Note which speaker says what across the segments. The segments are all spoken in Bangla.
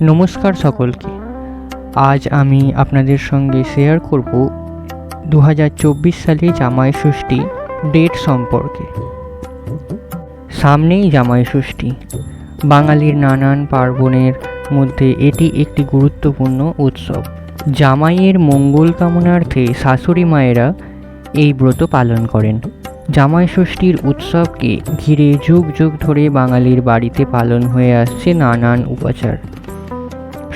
Speaker 1: নমস্কার সকলকে। আজ আমি আপনাদের সঙ্গে শেয়ার করব দু হাজার চব্বিশ সালে জামাই ষষ্ঠী ডেট সম্পর্কে। সামনেই জামাই ষষ্ঠী। বাঙালির নানান পার্বণের মধ্যে এটি একটি গুরুত্বপূর্ণ উৎসব। জামাইয়ের মঙ্গল কামনার্থে শাশুড়ি মায়েরা এই ব্রত পালন করেন। জামাই ষষ্ঠীর উৎসবকে ঘিরে যুগ যুগ ধরে বাঙালির বাড়িতে পালন হয়ে আসছে নানান উপাচার।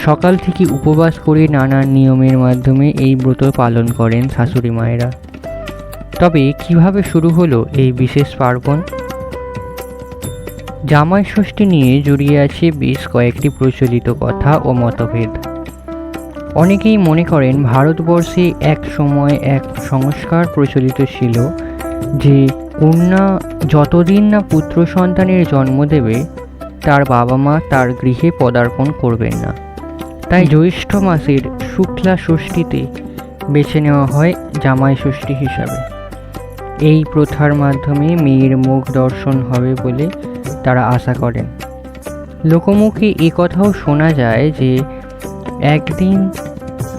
Speaker 1: সকাল থেকে উপবাস করে নানান নিয়মের মাধ্যমে এই ব্রত পালন করেন শাশুড়ি মায়েরা। তবে কীভাবে শুরু হলো এই বিশেষ পার্বণ? জামাই ষষ্ঠী নিয়ে জড়িয়ে আছে বেশ কয়েকটি প্রচলিত কথা ও মতভেদ। অনেকেই মনে করেন ভারতবর্ষে এক সময় এক সংস্কার প্রচলিত ছিল যে কন্যা যতদিন না পুত্র সন্তানের জন্ম দেবে, তার বাবা মা তার গৃহে পদার্পণ করবেন না। তাই জ্যৈষ্ঠ মাসের শুক্লা ষষ্ঠীতে বেছে নেওয়া হয় জামাই ষষ্ঠী হিসাবে। এই প্রথার মাধ্যমে মেয়ের মুখ দর্শন হবে বলে তারা আশা করেন। লোকমুখে এ কথাও শোনা যায় যে, একদিন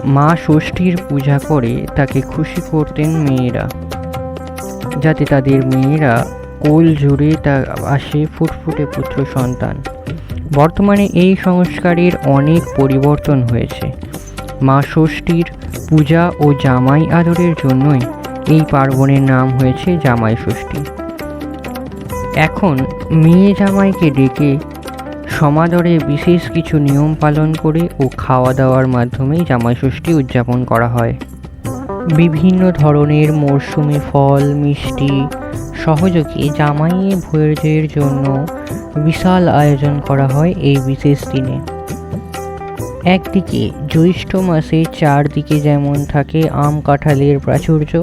Speaker 1: মা ষষ্ঠীর পূজা করে তাকে খুশি করতেন মেয়েরা, যাতে তাদের মেয়েরা কোল জুড়ে তা আসে ফুটফুটে পুত্র সন্তান। বর্তমানে এই সংস্কারের অনেক পরিবর্তন হয়েছে। মা ষষ্ঠীর পূজা ও জামাই আদরের জন্যই এই পার্বণের নাম হয়েছে জামাই ষষ্ঠী। এখন মেয়ে জামাইকে ডেকে সমাদরে বিশেষ কিছু নিয়ম পালন করে ও খাওয়া দাওয়ার মাধ্যমেই জামাই ষষ্ঠী উদযাপন করা হয়। বিভিন্ন ধরনের মরশুমি ফল, মিষ্টি, সহযোগে জামাইয়ে ভোজের জন্য বিশাল আয়োজন করা হয় এই বিশেষ দিনে। একদিকে জ্যৈষ্ঠ মাসে চারদিকে যেমন থাকে আম কাঁঠালের প্রাচুর্য,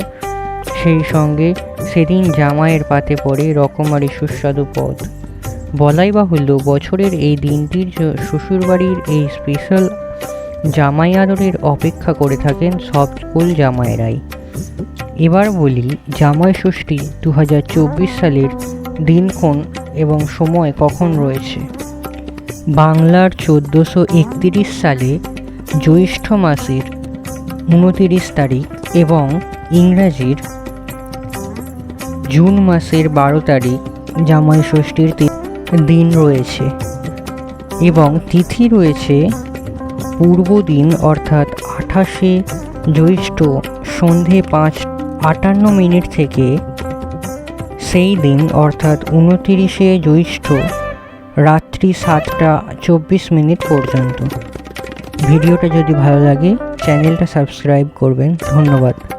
Speaker 1: সেই সঙ্গে সেদিন জামাইয়ের পাতে পড়ে রকমারি সুস্বাদু পদ। বলাই বাহুল্য বছরের এই দিনটির শ্বশুরবাড়ির এই স্পেশাল জামাই আদরের অপেক্ষা করে থাকেন সব স্কুল জামাইরাই এবার বলি জামাই ষষ্ঠী দু হাজার চব্বিশ সালের দিনক্ষণ এবং সময় কখন রয়েছে? বাংলার চোদ্দোশো সালে জ্যৈষ্ঠ মাসের উনতিরিশ তারিখ এবং ইংরাজির জুন মাসের বারো তারিখ জামাই ষষ্ঠীর দিন রয়েছে। এবং তিথি রয়েছে পূর্ব দিন, অর্থাৎ আঠাশে জ্যৈষ্ঠ সন্ধে পাঁচ আটান্ন মিনিট থেকে সেই দিন, অর্থাৎ উনতিরিশে জ্যৈষ্ঠ রাত্রি সাতটা চব্বিশ মিনিট পর্যন্ত। ভিডিওটা যদি ভালো লাগে, চ্যানেলটা সাবস্ক্রাইব করবেন। ধন্যবাদ।